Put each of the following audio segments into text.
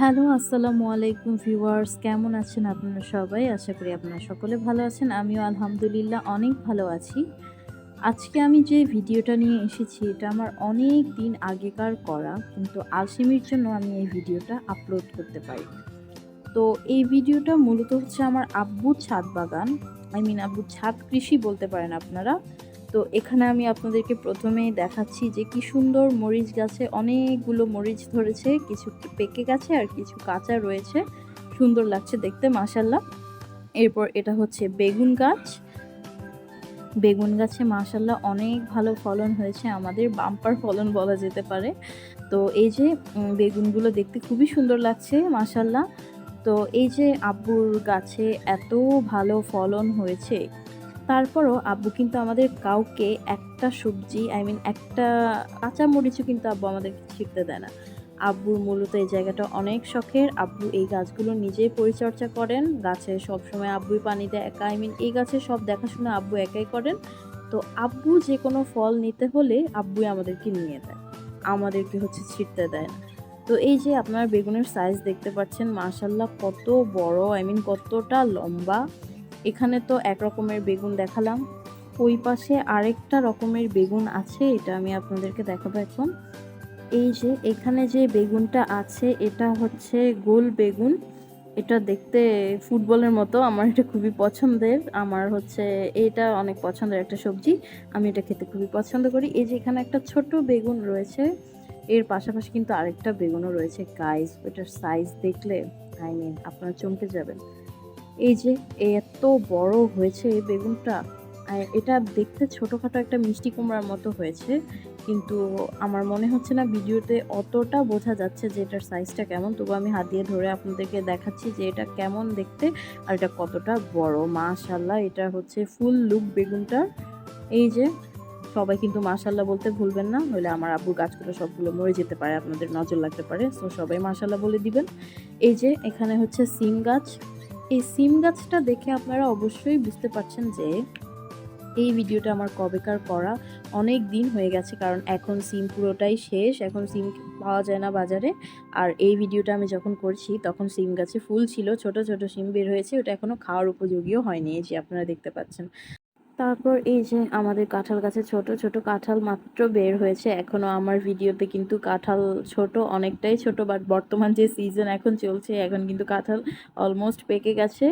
Hello, আসসালামু আলাইকুম viewers কেমন আছেন আপনারা সবাই? আশা করি আপনারা সকলে ভালো আছেন। আমিও আলহামদুলিল্লাহ অনেক ভালো আছি। আজকে আমি যে ভিডিওটা নিয়ে এসেছি এটা আমার অনেক দিন আগেকার করা কিন্তু আলসেমির জন্য আমি এই ভিডিওটা আপলোড করতে পারি। তো এই ভিডিওটা মূলত হচ্ছে আমার আব্বুর ছাদ বাগান। আই মিন আব্বুর ছাদ কৃষি বলতে পারেন আপনারা। তো এখানে আমি আপনাদেরকে প্রথমেই দেখাচ্ছি যে কি সুন্দর মরিচ গাছে অনেকগুলো মরিচ ধরেছে, কিছু পেকে গেছে আর কিছু কাঁচা রয়েছে। সুন্দর লাগছে দেখতে মাশাল্লাহ এরপর এটা হচ্ছে বেগুন গাছ। বেগুন গাছে মাশাল্লাহ অনেক ভালো ফলন হয়েছে, আমাদের বাম্পার ফলন বলা যেতে পারে। তো এই যে বেগুনগুলো দেখতে খুবই সুন্দর লাগছে মাশাল্লাহ তো এই যে আব্বুর গাছে এত ভালো ফলন হয়েছে তারপরও আব্বু কিন্তু আমাদের কাউকে একটা সবজি আই মিন একটা কাঁচা মরিচও কিন্তু আব্বু আমাদেরকে ছিঁড়তে দেয় না। আব্বুর মূলত এই জায়গাটা অনেক শখের। আব্বু এই গাছগুলো নিজেই পরিচর্যা করেন। গাছে সবসময় আব্বুই পানি দেয় একা। আই মিন এই গাছে সব দেখাশোনা আব্বু একাই করেন। তো আব্বু যে কোনো ফল নিতে হলে আব্বুই আমাদেরকে নিয়ে দেয়। আমাদেরকে হচ্ছে ছিঁড়তে দেয় না। তো এই যে আপনার বেগুনের সাইজ দেখতে পাচ্ছেন মাশাল্লাহ কত বড়। আই মিন কতটা লম্বা। এখানে তো এক রকমের বেগুন দেখালাম। ওই পাশে আরেকটা রকমের বেগুন আছে, এটা আমি আপনাদেরকে দেখাবো এখন। এই যে, এখানে যে বেগুনটা আছে, এটা হচ্ছে গোল বেগুন। এটা দেখতে ফুটবলের মতো, আমার এটা খুবই পছন্দের। আমার হচ্ছে, এটা অনেক পছন্দের একটা সবজি। আমি এটা খেতে খুবই পছন্দ করি। এই যে, এখানে একটা ছোট বেগুন রয়েছে। এর পাশাপাশি কিন্তু আরেকটা বেগুনও রয়েছে। গাইজ ওইটার সাইজ দেখলে আই মিন আপনারা চমকে যাবেন। এই যে এত বড় হয়েছে এই বেগুনটা এটা দেখতে ছোটোখাটো একটা মিষ্টি কুমড়ার মতো হয়েছে, কিন্তু আমার মনে হচ্ছে না ভিডিওতে অতটা বোঝা যাচ্ছে যে এটার সাইজটা কেমন। তবু আমি হাত দিয়ে ধরে আপনাদেরকে দেখাচ্ছি যে এটা কেমন দেখতে আর এটা কতটা বড়। মাশাল্লাহ এটা হচ্ছে ফুল লুক বেগুনটা। এই যে, সবাই কিন্তু মাশাল্লাহ বলতে ভুলবেন না, নইলে আমার আব্বুর গাছগুলো সবগুলো মরে যেতে পারে, আপনাদের নজর লাগতে পারে। তো সবাই মাশাল্লাহ বলে দিবেন। এই যে, এখানে হচ্ছে সিম গাছ। এই সিম গাছটা দেখে আপনারা অবশ্যই বুঝতে পারছেন যে এই ভিডিওটা আমার কবেকার করা। অনেক দিন হয়ে গেছে কারণ এখন সিম পুরোটাই শেষ, এখন সিম পাওয়া যায় না বাজারে। আর এই ভিডিওটা আমি যখন করছি তখন সিম গাছে ফুল ছিল, ছোট ছোট সিম বের হয়েছে, ওটা এখনও খাওয়ার উপযোগীও হয়নি যে আপনারা দেখতে পাচ্ছেন। তারপর এই যে আমাদের কাঁঠাল গাছে ছোট ছোট কাঁঠাল মাত্র বের হয়েছে। এখনও আমার ভিডিওতে কিন্তু কাঁঠাল ছোট অনেকটাই ছোট বাট বর্তমান যে সিজন এখন চলছে, এখন কিন্তু কাঁঠাল অলমোস্ট পেকে গেছে।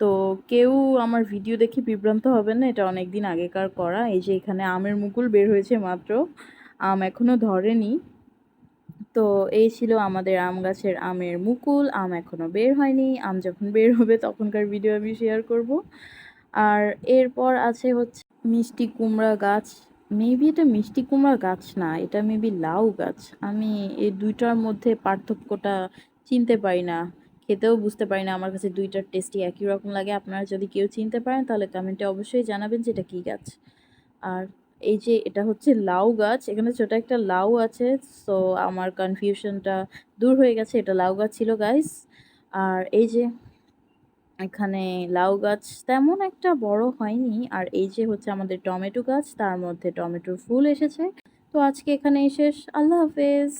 তো কেউ আমার ভিডিও দেখে বিভ্রান্ত হবেন না, এটা অনেক দিন আগেকার করা। এই যে এখানে আমের মুকুল বের হয়েছে মাত্র, আম এখনও ধরেনি। তো এই ছিল আমাদের আম গাছের আমের মুকুল, আম এখনও বের হয়নি। আম যখন বের হবে, তখনকার ভিডিও আমি শেয়ার করব। আর এরপর আছে হচ্ছে মিষ্টি কুমড়া গাছ। মেবি এটা মিষ্টি কুমড়া গাছ না, এটা মেবি লাউ গাছ। আমি এই দুইটার মধ্যে পার্থক্যটা চিনতে পারি না, খেতেও বুঝতে পারি না। আমার কাছে দুইটার টেস্টই একই রকম লাগে। আপনারা যদি কেউ চিনতে পারেন, তাহলে কমেন্টে অবশ্যই জানাবেন যে এটা কী গাছ। আর এই যে এটা হচ্ছে লাউ গাছ, এখানে ছোট একটা লাউ আছে সো আমার কনফিউশনটা দূর হয়ে গেছে। এটা লাউ গাছ ছিল গাইস আর এই যে এখানে লাউ গাছ তেমন একটা বড় হয়নি। আর এই যে হচ্ছে আমাদের টমেটো গাছ, তার মধ্যে টমেটোর ফুল এসেছে। তো আজকে এখানে শেষ। আল্লাহ হাফেজ।